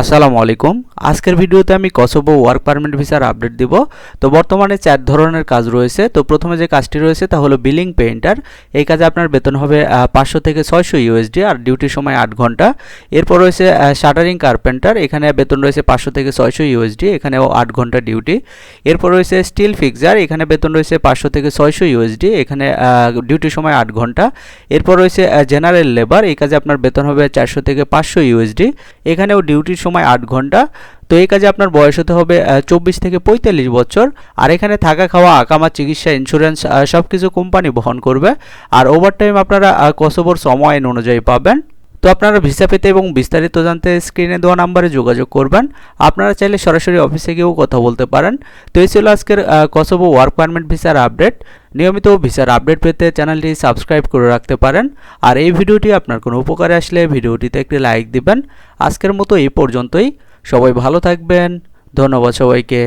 আসসালামু আলাইকুম। আজকের ভিডিওতে আমি কসোভো ওয়ার্ক পারমিট ভিসার আপডেট দিব। তো বর্তমানে চার ধরনের কাজ রয়েছে। তো প্রথমে যে কাজটি রয়েছে তা হলো বিলিং পেইন্টার। এই কাজে আপনার বেতন হবে পাঁচশো থেকে ছয়শো ইউএসডি আর ডিউটির সময় আট ঘণ্টা। এরপর রয়েছে শাটারিং কার্পেন্টার। এখানে বেতন রয়েছে পাঁচশো থেকে ছয়শো ইউএসডি, এখানেও আট ঘণ্টা ডিউটি। এরপর রয়েছে স্টিল ফিক্সার। এখানে বেতন রয়েছে পাঁচশো থেকে ছয়শো ইউএসডি, এখানে ডিউটির সময় আট ঘণ্টা। এরপর রয়েছে জেনারেল লেবার। এই কাজে আপনার বেতন হবে চারশো থেকে পাঁচশো ইউএসডি। এখানেও ডিউটির সময় আট ঘণ্টা। তো এই কাজে আপনার বয়স হতে হবে চব্বিশ থেকে পঁয়তাল্লিশ বছর। আর এখানে থাকা খাওয়া আকামা চিকিৎসা ইন্স্যুরেন্স সব কিছু কোম্পানি বহন করবে। আর ওভারটাইম আপনারা কসবর সময় অনুযায়ী পাবেন? তো আপনারা ভিসা পেতে এবং বিস্তারিত জানতে স্ক্রিনে দেওয়া নাম্বারে যোগাযোগ করবেন। আপনারা চাইলে সরাসরি অফিসে গিয়েও কথা বলতে পারেন। তো এই ছিল আজকের কসোবো ওয়ার্ক পারমিট ভিসার আপডেট নিয়মিত ভিসার আপডেট পেতে চ্যানেলটি সাবস্ক্রাইব করে রাখতে পারেন। আর এই ভিডিওটি আপনার কোনো উপকারে আসলে ভিডিওটিতে একটি লাইক দিবেন। আজকের মতো এই পর্যন্তই। সবাই ভালো থাকবেন। ধন্যবাদ সবাইকে।